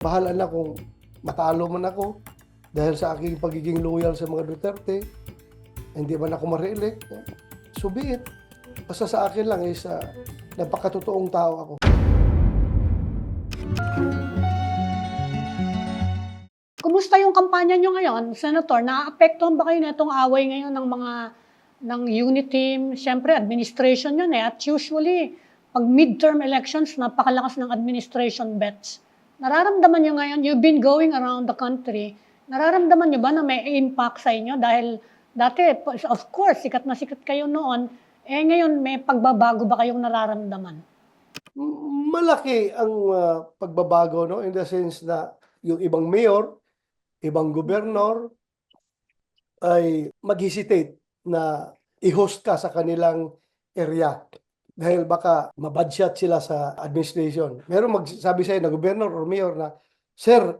Bahala na kung matalo man ako dahil sa aking pagiging loyal sa mga Duterte, hindi man ako ma-re-elect, so be it. Basta sa akin lang is uh, napakatotoong tao ako. Kumusta yung kampanya nyo ngayon, Senator? Naapektuhan ba kayo nitong away ngayon ng mga ng unit team? Siyempre, administration yun eh. At usually, pag midterm elections, napakalakas ng administration bets. Nararamdaman nyo ngayon, you've been going around the country, nararamdaman nyo ba na may impact sa inyo? Dahil dati, of course, sikat na sikat kayo noon, eh ngayon may pagbabago ba kayong nararamdaman? Malaki ang uh, pagbabago no in the sense na yung ibang mayor, ibang gobernador ay mag-hesitate na i-host ka sa kanilang area dahil baka mabadshot sila sa administration. Meron magsabi sa'yo na gobernador or mayor na, Sir,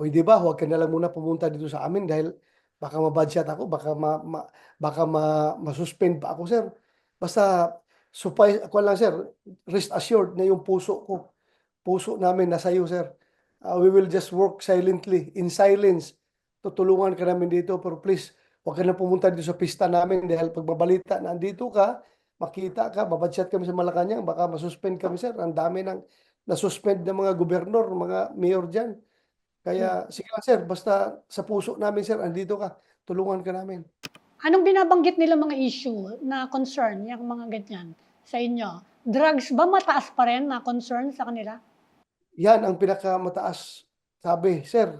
pwede ba huwag ka na lang muna pumunta dito sa amin dahil baka mabadshot ako, baka ma, ma- baka ma, masuspend pa ako, sir. Basta supay ako lang, sir, rest assured na yung puso ko, puso namin nasa iyo, sir. Uh, we will just work silently, in silence. Tutulungan ka namin dito, pero please, huwag ka na pumunta dito sa pista namin dahil pag mabalita na andito ka, makita ka, babadshot kami sa Malacanang, baka masuspend kami, sir. Ang dami ng nasuspend ng mga gobernador, mga mayor dyan. Kaya, sige lang, sir, basta sa puso namin, sir, andito ka, tulungan ka namin. Anong binabanggit nila mga issue na concern, yung mga ganyan sa inyo? Drugs ba mataas pa rin na concern sa kanila? Yan ang pinakamataas. Sabi, sir,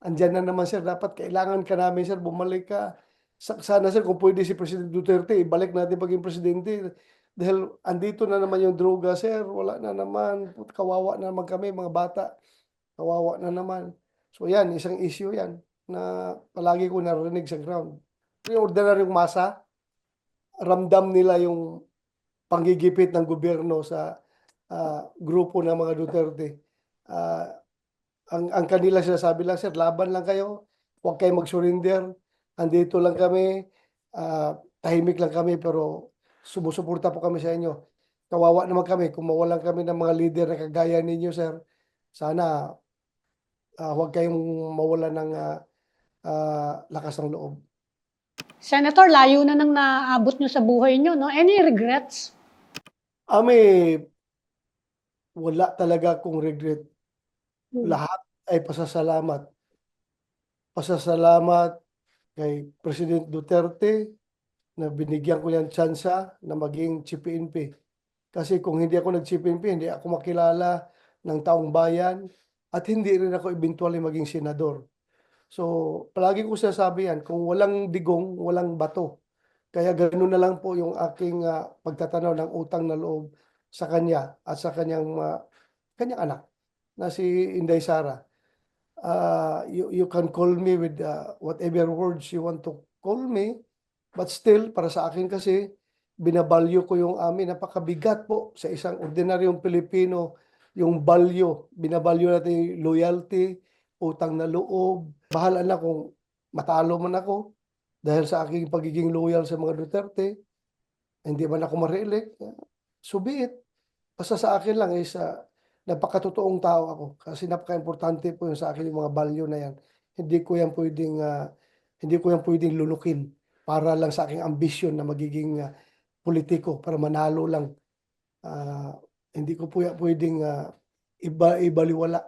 andyan na naman sir, dapat kailangan ka namin sir, bumalik ka. Sa- Sana sir, kung pwede si President Duterte, ibalik natin paging presidente. Dahil andito na naman yung droga, sir, wala na naman. Kawawa na naman kami, mga bata. Kawawa na naman. So yan, isang issue yan na palagi ko narinig sa ground. Yung ordinaryong masa, ramdam nila yung panggigipit ng gobyerno sa ah, grupo ng mga Duterte. Ah, ang ang kanila sinasabi lang, sir, laban lang kayo. Huwag kayong mag-surrender. Andito lang kami. ah, tahimik lang kami pero sumusuporta po kami sa inyo. Kawawa naman kami kung mawalan kami ng mga leader na kagaya ninyo, sir. Sana ah, huwag kayong mawalan ng ah, ah, lakas ng loob. Senator, layo na nang naabot nyo sa buhay nyo, no? Any regrets? Ami, wala talaga akong regret. Hmm. lahat ay pasasalamat. Pasasalamat kay President Duterte na binigyan ko niyang tsansa na maging CPNP. Kasi kung hindi ako nag-CPNP, hindi ako makilala ng taong bayan at hindi rin ako eventually maging senador. So, palagi ko sinasabi yan, kung walang digong, walang bato. Kaya ganoon na lang po yung aking ah, pagtatanaw ng utang na loob sa kanya at sa kanyang ah, kanyang anak na si Inday Sara. Uh, you, you can call me with uh, whatever words you want to call me. But still, para sa akin kasi, binabalyo ko yung amin. Napakabigat po sa isang ordinaryong Pilipino, yung balyo. Binabalyo natin yung loyalty, utang na loob. Bahala na kung matalo man ako dahil sa aking pagiging loyal sa mga Duterte. Hindi man ako ma-re-elect. So be it. Basta sa akin lang is uh, napakatotoong tao ako kasi napaka-importante po yung sa akin yung mga value na yan. Hindi ko yan pwedeng ah, hindi ko yan pwedeng lulukin para lang sa aking ambisyon na magiging ah, politiko para manalo lang. Ah, hindi ko po yan pwedeng ah, iba ibaliwala